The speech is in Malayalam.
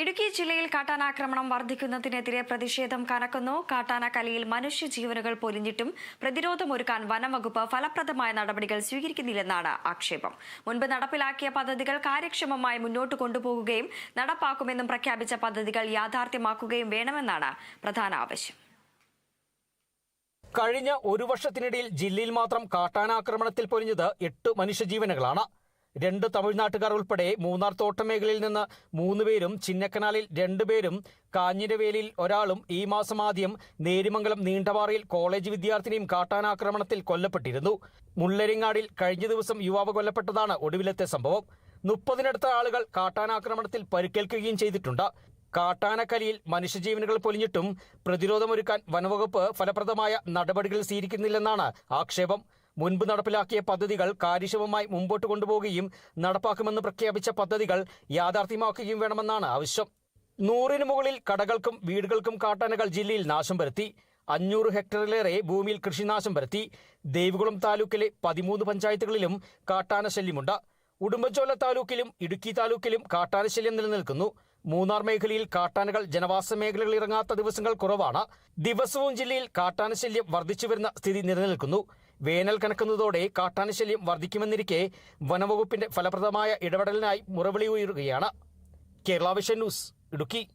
ഇടുക്കി ജില്ലയിൽ കാട്ടാനാക്രമണം വർദ്ധിക്കുന്നതിനെതിരെ പ്രതിഷേധം കനക്കുന്നു. കാട്ടാനക്കലിയിൽ മനുഷ്യജീവനുകൾ പൊലിഞ്ഞിട്ടും പ്രതിരോധമൊരുക്കാൻ വനംവകുപ്പ് ഫലപ്രദമായ നടപടികൾ സ്വീകരിക്കുന്നില്ലെന്നാണ് ആക്ഷേപം. മുൻപ് നടപ്പിലാക്കിയ പദ്ധതികൾ കാര്യക്ഷമമായി മുന്നോട്ട് കൊണ്ടുപോകുകയും നടപ്പാക്കുമെന്നും പ്രഖ്യാപിച്ച പദ്ധതികൾ യാഥാർത്ഥ്യമാക്കുകയും വേണമെന്നാണ് പ്രധാന ആവശ്യം. കഴിഞ്ഞ ഒരു വർഷത്തിനിടയിൽ ജില്ലയിൽ മാത്രം കാട്ടാനാക്രമണത്തിൽ പൊലിഞ്ഞത് എട്ട് മനുഷ്യജീവനുകളാണ്. രണ്ട് തമിഴ്നാട്ടുകാർ ഉൾപ്പെടെ മൂന്നാർ തോട്ടമേഖലയിൽ നിന്ന് മൂന്ന് പേരും ചിന്നക്കനാലിൽ രണ്ടുപേരും കാഞ്ഞിരവേലിയിൽ ഒരാളും ഈ മാസം ആദ്യം നേരിമംഗലം നീണ്ടവാറയിൽ കോളേജ് വിദ്യാർത്ഥിനിയും കാട്ടാനാക്രമണത്തിൽ കൊല്ലപ്പെട്ടിരുന്നു. മുള്ളരിങ്ങാടിൽ കഴിഞ്ഞ ദിവസം യുവാവ് കൊല്ലപ്പെട്ടതാണ് ഒടുവിലത്തെ സംഭവം. മുപ്പതിനടുത്ത ആളുകൾ കാട്ടാനാക്രമണത്തിൽ പരിക്കേൽക്കുകയും ചെയ്തിട്ടുണ്ട്. കാട്ടാനക്കലിയിൽ മനുഷ്യജീവനുകൾ പൊലിഞ്ഞിട്ടും പ്രതിരോധമൊരുക്കാൻ വനവകുപ്പ് ഫലപ്രദമായ നടപടികൾ സ്വീകരിക്കുന്നില്ലെന്നാണ് ആക്ഷേപം. മുൻപ് നടപ്പിലാക്കിയ പദ്ധതികൾ കാര്യക്ഷമമായി മുമ്പോട്ട് കൊണ്ടുപോകുകയും നടപ്പാക്കുമെന്ന് പ്രഖ്യാപിച്ച പദ്ധതികൾ യാഥാർത്ഥ്യമാക്കുകയും വേണമെന്നാണ് ആവശ്യം. നൂറിന് മുകളിൽ കടകൾക്കും വീടുകൾക്കും കാട്ടാനകൾ ജില്ലയിൽ നാശം വരുത്തി. അഞ്ഞൂറ് ഹെക്ടറിലേറെ ഭൂമിയിൽ കൃഷിനാശം വരുത്തി. ദേവികുളം താലൂക്കിലെ പതിമൂന്ന് പഞ്ചായത്തുകളിലും കാട്ടാന ശല്യമുണ്ട്. ഉടുമ്പൻചോല താലൂക്കിലും ഇടുക്കി താലൂക്കിലും കാട്ടാന ശല്യം നിലനിൽക്കുന്നു. മൂന്നാർ മേഖലയിൽ കാട്ടാനകൾ ജനവാസ മേഖലകളിൽ ഇറങ്ങാത്ത ദിവസങ്ങൾ കുറവാണ്. ദിവസവും ജില്ലയിൽ കാട്ടാന ശല്യം വർദ്ധിച്ചു വരുന്ന സ്ഥിതി നിലനിൽക്കുന്നു. വേനൽ കണക്കുന്നതോടെ കാട്ടാനശല്യം വർദ്ധിക്കുമെന്നിരിക്കെ വനവകുപ്പിന്റെ ഫലപ്രദമായ ഇടപെടലിനായി മുറവിളി ഉയരുകയാണ്. Kerala vision news Idukki.